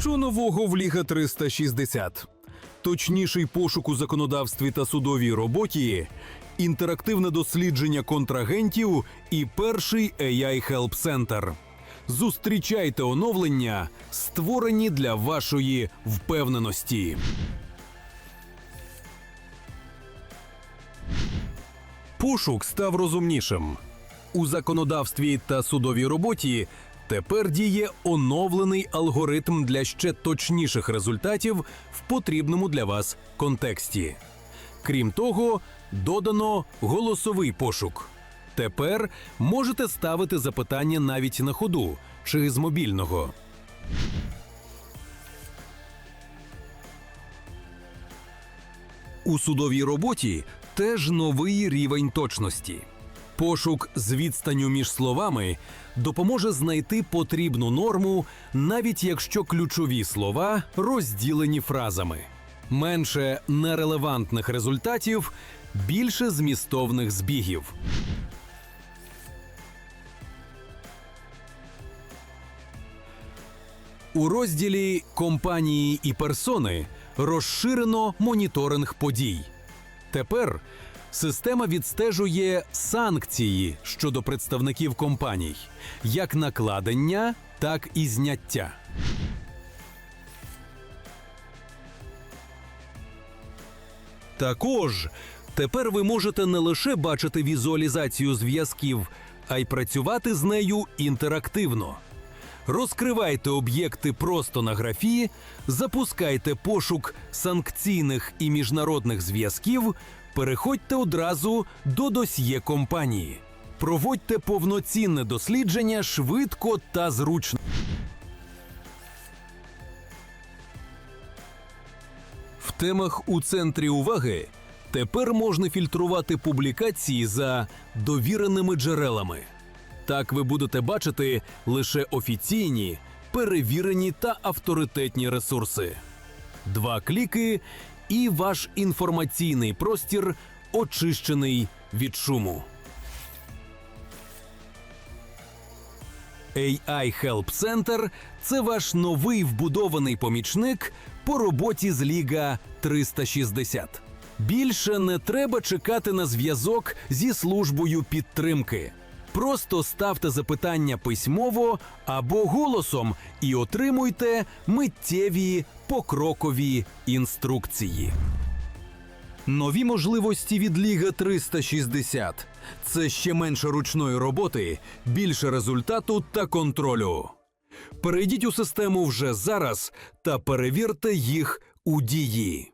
Що нового в Ліга 360? Точніший пошук у законодавстві та судовій роботі, інтерактивне дослідження контрагентів і перший AI Help Center. Зустрічайте оновлення, створені для вашої впевненості. Пошук став розумнішим. У законодавстві та судовій роботі тепер діє оновлений алгоритм для ще точніших результатів в потрібному для вас контексті. Крім того, додано голосовий пошук. Тепер можете ставити запитання навіть на ходу чи з мобільного. У судовій роботі теж новий рівень точності. Пошук з відстанню між словами допоможе знайти потрібну норму, навіть якщо ключові слова розділені фразами. Менше нерелевантних результатів, більше змістовних збігів. У розділі Компанії і персони розширено моніторинг подій. Тепер система відстежує санкції щодо представників компаній, як накладення, так і зняття. Також тепер ви можете не лише бачити візуалізацію зв'язків, а й працювати з нею інтерактивно. Розкривайте об'єкти просто на графі, запускайте пошук санкційних і міжнародних зв'язків, переходьте одразу до досьє компанії. Проводьте повноцінне дослідження швидко та зручно. В темах у центрі уваги тепер можна фільтрувати публікації за довіреними джерелами. Так ви будете бачити лише офіційні, перевірені та авторитетні ресурси. Два кліки, і ваш інформаційний простір очищений від шуму. AI Help Center – це ваш новий вбудований помічник по роботі з Ліга 360. Більше не треба чекати на зв'язок зі службою підтримки. Просто ставте запитання письмово або голосом і отримуйте миттєві покрокові інструкції. Нові можливості від Ліга 360 – це ще менше ручної роботи, більше результату та контролю. Перейдіть у систему вже зараз та перевірте їх у дії.